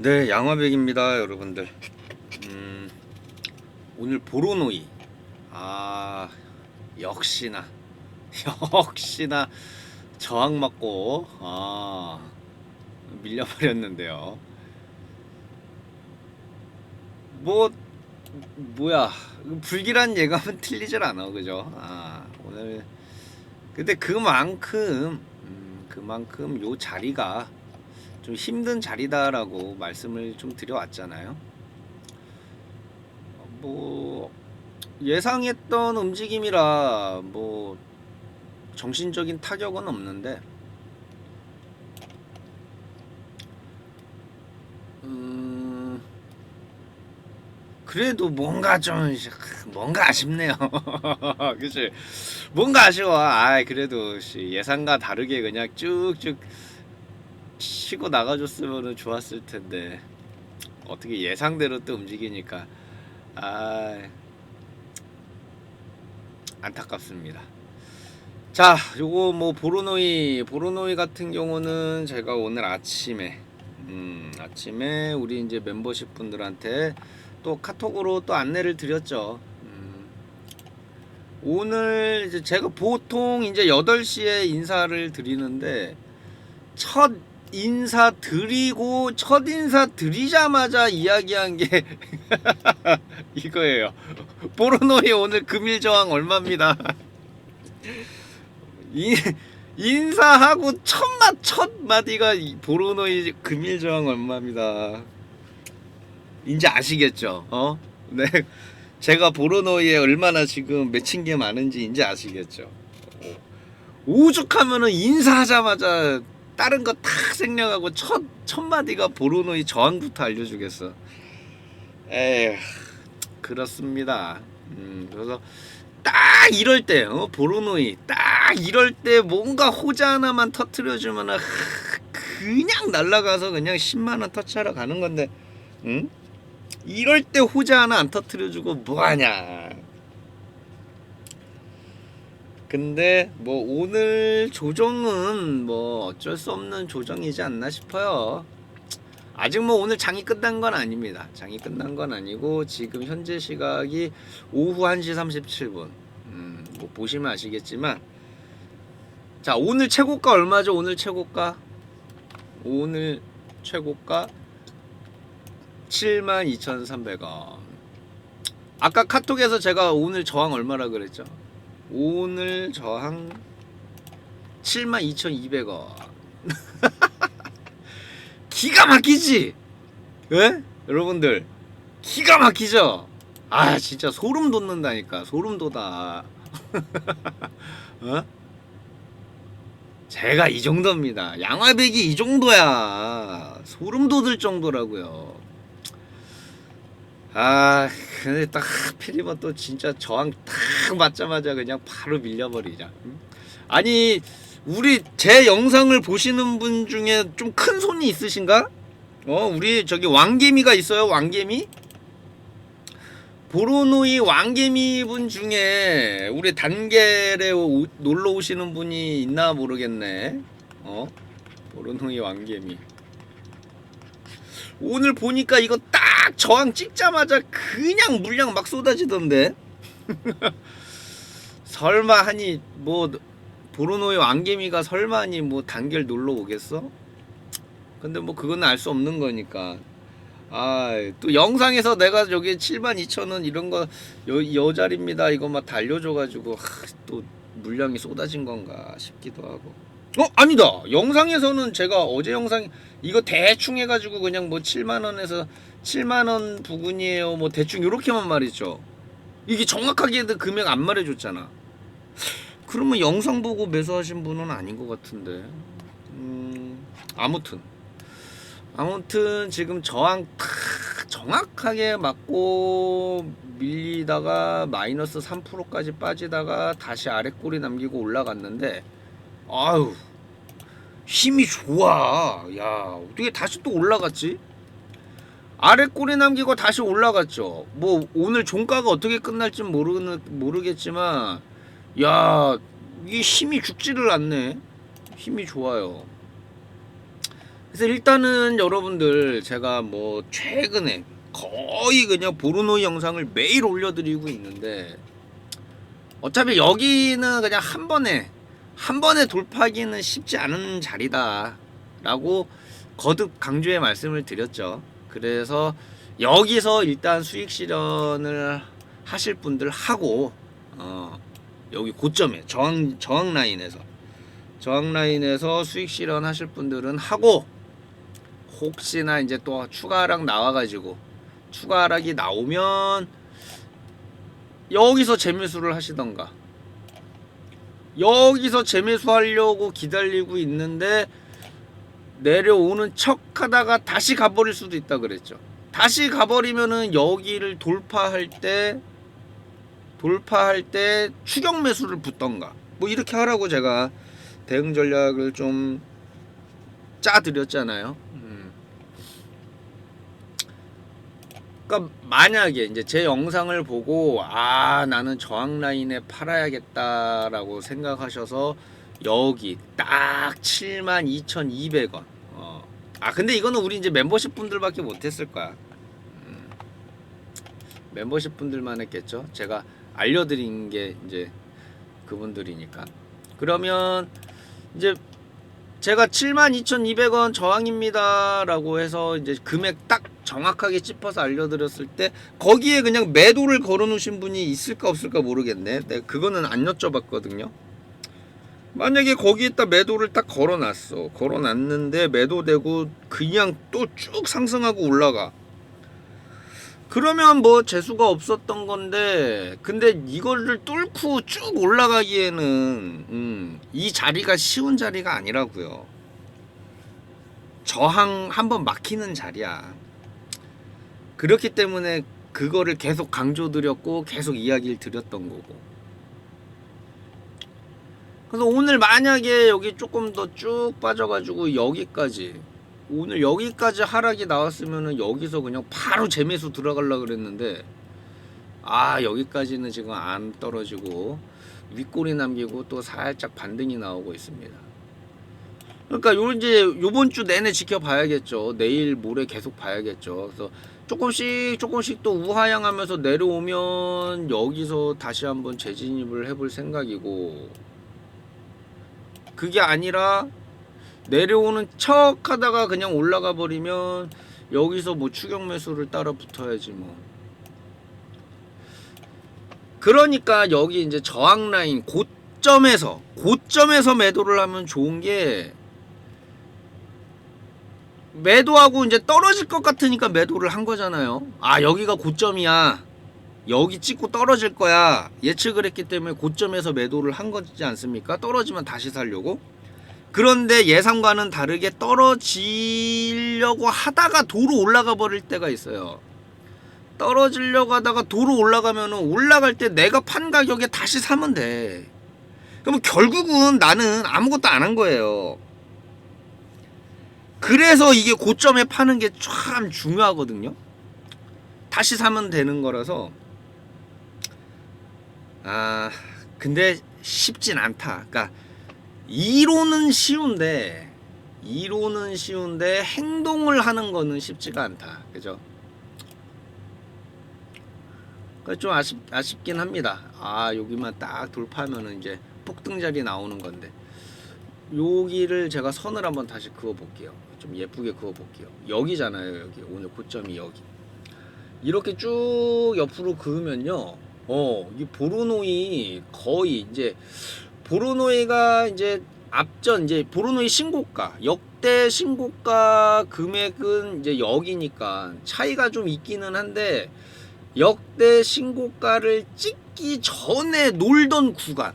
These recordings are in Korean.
네, 양화백입니다, 여러분들. 음, 오늘 보로노이. 아, 역시나, 역시나 저항 맞고, 아, 밀려버렸는데요. 뭐, 뭐야, 불길한 예감은 틀리질 않아, 그죠? 아, 오늘. 근데 그만큼, 음, 그만큼 요 자리가 좀 힘든 자리다라고 말씀을 좀 드려왔잖아요. 어, 뭐 예상했던 움직임이라 뭐 정신적인 타격은 없는데 음 그래도 뭔가 좀 뭔가 아쉽네요. 그치? 뭔가 아쉬워. 아 그래도 씨, 예상과 다르게 그냥 쭉쭉 치고 나가줬으면 좋았을 텐데 어떻게 예상대로 또 움직이니까 아 안타깝습니다. 자, 요거 뭐 보로노이 보로노이 같은 경우는 제가 오늘 아침에 음, 아침에 우리 이제 멤버십 분들한테 또 카톡으로 또 안내를 드렸죠. 음, 오늘 이제 제가 보통 이제 8시에 인사를 드리는데 첫 인사 드리고 첫 인사 드리자마자 이야기한 게 이거예요. 보르노이 오늘 금일 저항 얼마입니다. 이, 인사하고 첫마 첫 마디가 이 보르노이 금일 저항 얼마입니다. 이제 아시겠죠? 어? 네. 제가 보르노이에 얼마나 지금 맺힌 게 많은지 이제 아시겠죠? 오죽하면은 인사하자마자 다른 거탁 생략하고 첫, 첫 마디가 보르노이 저항부터 알려주겠어. 에휴, 그렇습니다. 음, 그래서 딱 이럴 때, 어, 보르노이, 딱 이럴 때 뭔가 호자 하나만 터트려주면 그냥 날라가서 그냥 10만 원 터치하러 가는 건데, 응? 이럴 때 호자 하나 안 터트려주고 뭐하냐. 근데 뭐 오늘 조정은 뭐 어쩔 수 없는 조정이지 않나 싶어요. 아직 뭐 오늘 장이 끝난 건 아닙니다. 장이 끝난 건 아니고 지금 현재 시각이 오후 1시 37분. 음, 뭐 보시면 아시겠지만 자, 오늘 최고가 얼마죠? 오늘 최고가 오늘 최고가 72,300원. 아까 카톡에서 제가 오늘 저항 얼마라 그랬죠? 오늘 저항 72,200원. 기가 막히지? 예? 여러분들 기가 막히죠? 아 진짜 소름 돋는다니까 소름 돋아. 어? 제가 이 정도입니다. 양화백이 이 정도야. 소름 돋을 정도라고요. 아, 근데 딱 하필이면 또 진짜 저항 딱 맞자마자 그냥 바로 밀려버리자. 응? 아니, 우리 제 영상을 보시는 분 중에 좀 큰 손이 있으신가? 어, 우리 저기 왕개미가 있어요, 왕개미? 보로노이 왕개미 분 중에 우리 단계에 오- 놀러 오시는 분이 있나 모르겠네. 어? 보로노이 왕개미. 오늘 보니까 이거 딱 저항 찍자마자 그냥 물량 막 쏟아지던데. 설마 하니 뭐 보로노의 왕개미가 설마니 뭐 단결 놀러 오겠어? 근데 뭐 그건 알 수 없는 거니까. 아, 또 영상에서 내가 저기 7만 2천 원 이런 거 여, 여자리입니다. 이거 막 달려줘가지고 하, 또 물량이 쏟아진 건가 싶기도 하고. 어 아니다. 영상에서는 제가 어제 영상 이거 대충 해가지고 그냥 뭐 7만 원에서 7만 원 부근이에요. 뭐 대충 이렇게만 말했죠. 이게 정확하게 금액 안 말해줬잖아. 그러면 영상 보고 매수하신 분은 아닌 것 같은데. 음, 아무튼. 아무튼 지금 저항 탁 정확하게 맞고 밀리다가 마이너스 3%까지 빠지다가 다시 아래 꼬리 남기고 올라갔는데 아유 힘이 좋아 야 어떻게 다시 또 올라갔지 아래 꼬리 남기고 다시 올라갔죠 뭐 오늘 종가가 어떻게 끝날지 모르는 모르겠지만 야, 이게 힘이 죽지를 않네. 힘이 좋아요. 그래서 일단은 여러분들 제가 뭐 최근에 거의 그냥 보르노이 영상을 매일 올려드리고 있는데 어차피 여기는 그냥 한 번에 한 번에 돌파하기는 쉽지 않은 자리다라고 거듭 강조의 말씀을 드렸죠. 그래서 여기서 일단 수익 실현을 하실 분들 하고 어 여기 고점에 저항 저항 라인에서 저항 라인에서 수익 실현 하실 분들은 하고 혹시나 이제 또 추가 하락 나와 가지고 추가 하락이 나오면 여기서 재매수를 하시던가 여기서 재매수 하려고 기다리고 있는데 내려오는 척 하다가 다시 가버릴 수도 있다 그랬죠. 다시 가버리면은 여기를 돌파할 때 돌파할 때 추격 매수를 붙던가 뭐 이렇게 하라고 제가 대응 전략을 좀 짜드렸잖아요. 음. 그러니까 만약에 이제 제 영상을 보고 아 나는 저항 라인에 팔아야겠다라고 생각하셔서 여기 딱 72,200원. 어. 아 근데 이거는 우리 이제 멤버십 분들밖에 못했을 거야. 음. 멤버십 분들만 했겠죠. 제가 알려드린 게 이제 그분들이니까. 그러면 이제 제가 72,200원 저항입니다라고 해서 이제 금액 딱 정확하게 짚어서 알려드렸을 때 거기에 그냥 매도를 걸어놓으신 분이 있을까 없을까 모르겠네. 내가 그거는 안 여쭤봤거든요. 만약에 거기에다 매도를 딱 걸어놨어. 걸어놨는데 매도되고 그냥 또 쭉 상승하고 올라가. 그러면 뭐 재수가 없었던 건데 근데 이거를 뚫고 쭉 올라가기에는 음, 이 자리가 쉬운 자리가 아니라고요. 저항 한번 막히는 자리야. 그렇기 때문에 그거를 계속 강조드렸고 계속 이야기를 드렸던 거고. 그래서 오늘 만약에 여기 조금 더 쭉 빠져가지고 여기까지 오늘 여기까지 하락이 나왔으면은 여기서 그냥 바로 재매수 들어가려 그랬는데 아 여기까지는 지금 안 떨어지고 윗골이 남기고 또 살짝 반등이 나오고 있습니다. 그러니까 요 이제 요번 주 내내 지켜봐야겠죠. 내일 모레 계속 봐야겠죠. 그래서 조금씩 조금씩 또 우하향하면서 내려오면 여기서 다시 한번 재진입을 해볼 생각이고 그게 아니라 내려오는 척 하다가 그냥 올라가 버리면 여기서 뭐 추격 매수를 따라 붙어야지 뭐. 그러니까 여기 이제 저항 라인 고점에서 고점에서 매도를 하면 좋은 게 매도하고 이제 떨어질 것 같으니까 매도를 한 거잖아요. 아 여기가 고점이야. 여기 찍고 떨어질 거야. 예측을 했기 때문에 고점에서 매도를 한 거지 않습니까? 떨어지면 다시 살려고. 그런데 예상과는 다르게 떨어지려고 하다가 도로 올라가 버릴 때가 있어요. 떨어지려고 하다가 도로 올라가면 올라갈 때 내가 판 가격에 다시 사면 돼. 그럼 결국은 나는 아무것도 안 한 거예요. 그래서 이게 고점에 파는 게 참 중요하거든요. 다시 사면 되는 거라서. 아, 근데 쉽진 않다. 그러니까 이론은 쉬운데 이론은 쉬운데 행동을 하는 거는 쉽지가 않다. 그죠? 그좀 아쉽 아쉽긴 합니다. 아 여기만 딱 돌파하면은 이제 폭등 자리 나오는 건데 여기를 제가 선을 한번 다시 그어 볼게요. 좀 예쁘게 그어 볼게요. 여기잖아요. 여기 오늘 고점이 여기. 이렇게 쭉 옆으로 그으면요. 어, 이 보르노이 거의 이제 보르노이가 이제 앞전 이제 보르노이 신고가 역대 신고가 금액은 이제 여기니까 차이가 좀 있기는 한데 역대 신고가를 찍기 전에 놀던 구간.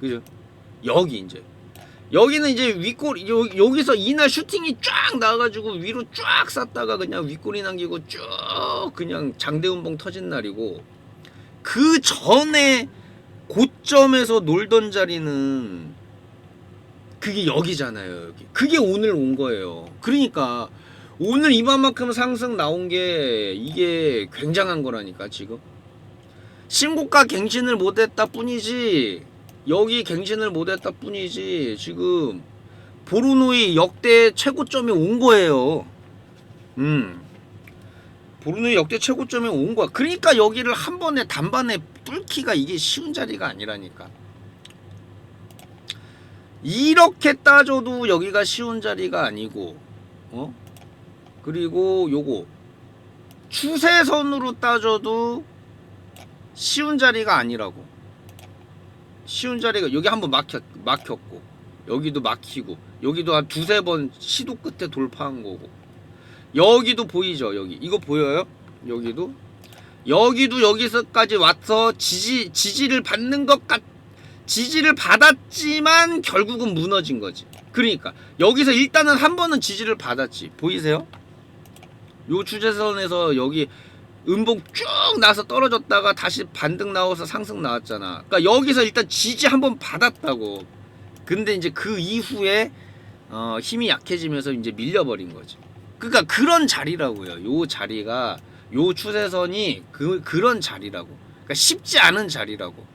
그죠? 여기 이제. 여기는 이제 윗골 요, 여기서 이날 슈팅이 쫙 나와가지고 위로 쫙 쌌다가 그냥 윗골이 남기고 쭉 그냥 장대운봉 터진 날이고 그 전에 고점에서 놀던 자리는 그게 여기잖아요. 여기. 그게 오늘 온 거예요. 그러니까 오늘 이만큼 상승 나온 게 이게 굉장한 거라니까 지금. 신고가 갱신을 못했다 뿐이지 여기 갱신을 못했다 뿐이지 지금 보르노의 역대 최고점에 온 거예요. 음. 보르노의 역대 최고점에 온 거야. 그러니까 여기를 한 번에 단반에 뚫기가 이게 쉬운 자리가 아니라니까. 이렇게 따져도 여기가 쉬운 자리가 아니고, 어? 그리고 요거 추세선으로 따져도 쉬운 자리가 아니라고. 쉬운 자리가 여기 한번 막혔 막혔고 여기도 막히고 여기도 한 두세 번 시도 끝에 돌파한 거고 여기도 보이죠 여기 이거 보여요 여기도 여기도 여기서까지 와서 지지 지지를 받는 것 같 지지를 받았지만 결국은 무너진 거지 그러니까 여기서 일단은 한 번은 지지를 받았지 보이세요 요 추세선에서 여기 음봉 쭉 나서 떨어졌다가 다시 반등 나와서 상승 나왔잖아. 그러니까 여기서 일단 지지 한번 받았다고. 근데 이제 그 이후에 어, 힘이 약해지면서 이제 밀려버린 거지. 그러니까 그런 자리라고요. 요 자리가 요 추세선이 그 그런 자리라고. 그러니까 쉽지 않은 자리라고.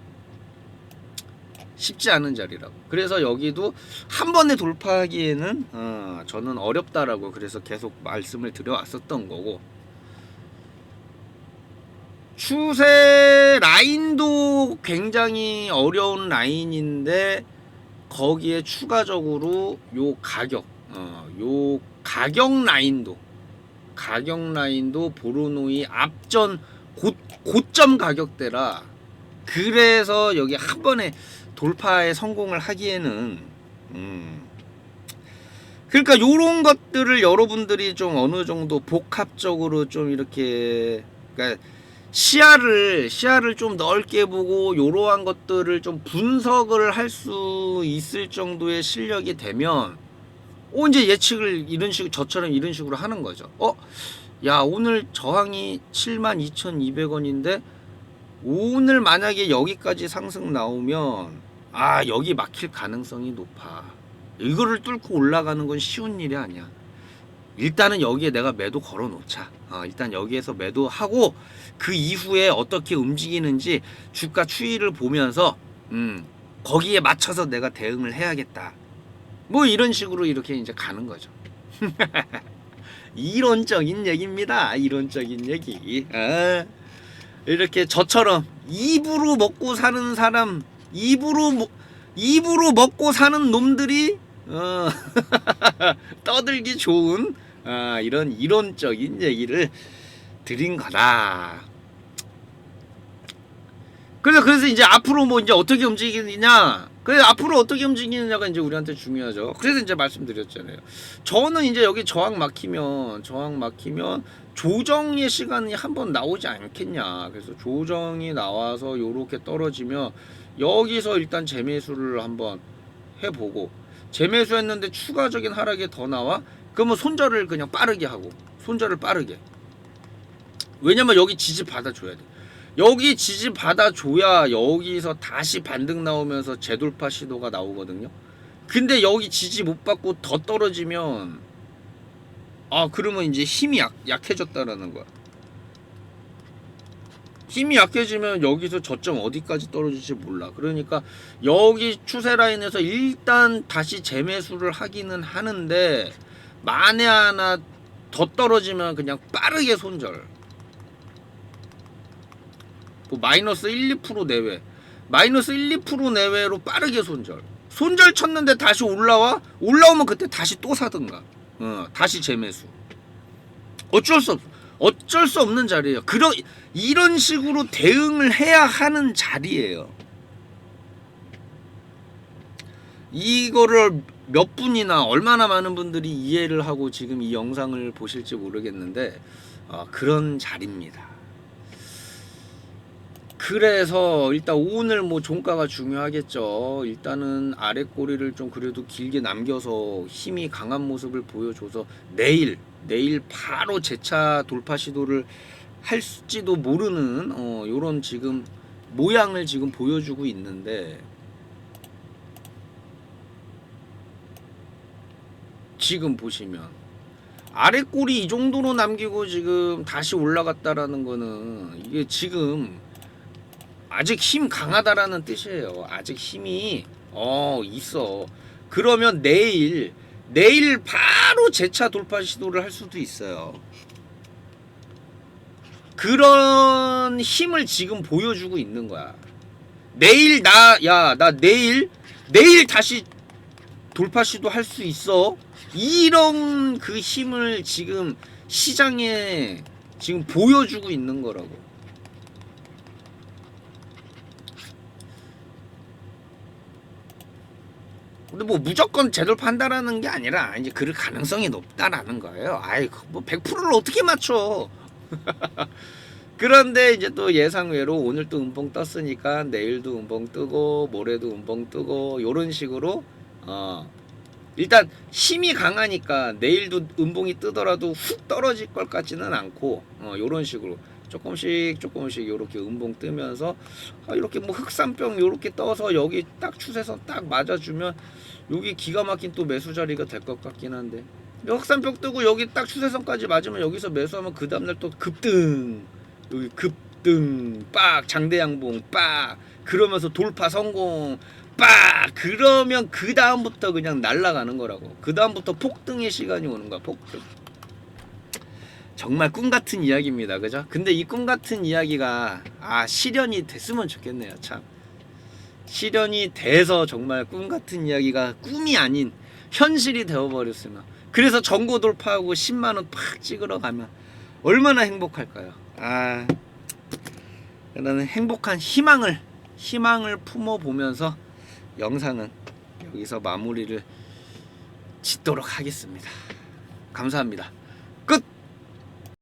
쉽지 않은 자리라고. 그래서 여기도 한 번에 돌파하기에는 어, 저는 어렵다라고 그래서 계속 말씀을 드려왔었던 거고. 추세 라인도 굉장히 어려운 라인인데 거기에 추가적으로 요 가격, 어, 요 가격 라인도 가격 라인도 보르노이 앞전 고, 고점 가격대라 그래서 여기 한 번에 돌파에 성공을 하기에는 음, 그러니까 요런 것들을 여러분들이 좀 어느 정도 복합적으로 좀 이렇게 그러니까 시야를 시야를 좀 넓게 보고 이러한 것들을 좀 분석을 할 수 있을 정도의 실력이 되면 어 이제 예측을 이런 식 저처럼 이런 식으로 하는 거죠. 어? 야, 오늘 저항이 72,200원인데 오늘 만약에 여기까지 상승 나오면 아, 여기 막힐 가능성이 높아. 이거를 뚫고 올라가는 건 쉬운 일이 아니야. 일단은 여기에 내가 매도 걸어 놓자. 어, 일단 여기에서 매도하고 그 이후에 어떻게 움직이는지 주가 추이를 보면서 음, 거기에 맞춰서 내가 대응을 해야겠다. 뭐 이런 식으로 이렇게 이제 가는 거죠. 이론적인 얘기입니다. 이론적인 얘기. 아, 이렇게 저처럼 입으로 먹고 사는 사람, 입으로 먹- 입으로 먹고 사는 놈들이 어, 떠들기 좋은 아, 이런 이론적인 얘기를 드린 거다. 그래서 그래서 이제 앞으로 뭐 이제 어떻게 움직이느냐. 그래서 앞으로 어떻게 움직이느냐가 이제 우리한테 중요하죠. 그래서 이제 말씀드렸잖아요. 저는 이제 여기 저항 막히면 저항 막히면 조정의 시간이 한 번 나오지 않겠냐. 그래서 조정이 나와서 요렇게 떨어지면 여기서 일단 재매수를 한번 해보고 재매수했는데 추가적인 하락이 더 나와? 그러면 손절을 그냥 빠르게 하고 손절을 빠르게. 왜냐면 여기 지지 받아줘야 돼. 여기 지지 받아줘야 여기서 다시 반등 나오면서 재돌파 시도가 나오거든요. 근데 여기 지지 못 받고 더 떨어지면 아 그러면 이제 힘이 약, 약해졌다라는 거야. 힘이 약해지면 여기서 저점 어디까지 떨어질지 몰라. 그러니까 여기 추세 라인에서 일단 다시 재매수를 하기는 하는데 만에 하나 더 떨어지면 그냥 빠르게 손절. 뭐 마이너스 1, 2% 내외. 마이너스 1, 2% 내외로 빠르게 손절. 손절 쳤는데 다시 올라와? 올라오면 그때 다시 또 사든가. 어, 다시 재매수. 어쩔 수 없어. 어쩔 수 없는 자리예요. 그런 이런 식으로 대응을 해야 하는 자리예요. 이거를 몇 분이나 얼마나 많은 분들이 이해를 하고 지금 이 영상을 보실지 모르겠는데 어, 그런 자리입니다. 그래서 일단 오늘 뭐 종가가 중요하겠죠. 일단은 아래 꼬리를 좀 그래도 길게 남겨서 힘이 강한 모습을 보여줘서 내일 내일 바로 재차 돌파 시도를 할지도 모르는 어 요런 지금 모양을 지금 보여주고 있는데 지금 보시면 아래 꼬리 이 정도로 남기고 지금 다시 올라갔다라는 거는 이게 지금 아직 힘 강하다라는 뜻이에요. 아직 힘이 어 있어. 그러면 내일 내일 바로 재차 돌파 시도를 할 수도 있어요. 그런 힘을 지금 보여주고 있는 거야. 내일 나 야 나 내일 내일 다시 돌파 시도 할 수 있어. 이런 그 힘을 지금 시장에 지금 보여주고 있는 거라고. 근데 뭐 무조건 재돌파한다라는 게 아니라 이제 그럴 가능성이 높다라는 거예요. 아이 뭐 100%를 어떻게 맞춰? 그런데 이제 또 예상외로 오늘 또 음봉 떴으니까 내일도 음봉 뜨고 모레도 음봉 뜨고 요런 식으로 어 일단 힘이 강하니까 내일도 음봉이 뜨더라도 훅 떨어질 것 같지는 않고 어 요런 식으로 조금씩 조금씩 요렇게 음봉 뜨면서 아, 이렇게 뭐 흑산병 요렇게 떠서 여기 딱 추세선 딱 맞아주면 여기 기가 막힌 또 매수 자리가 될 것 같긴 한데. 흑산병 뜨고 여기 딱 추세선까지 맞으면 여기서 매수하면 그 다음날 또 급등. 여기 급등 빡 장대 양봉 빡. 그러면서 돌파 성공 빡. 그러면 그 다음부터 그냥 날아가는 거라고. 그 다음부터 폭등의 시간이 오는 거야 폭등 정말 꿈 같은 이야기입니다 그죠 근데 이 꿈 같은 이야기가 아 실현이 됐으면 좋겠네요 참 실현이 돼서 정말 꿈 같은 이야기가 꿈이 아닌 현실이 되어버렸으면 그래서 전고 돌파하고 10만 원 팍 찍으러 가면 얼마나 행복할까요? 아, 나는 행복한 희망을 희망을 품어 보면서 영상은 여기서 마무리를 짓도록 하겠습니다. 감사합니다.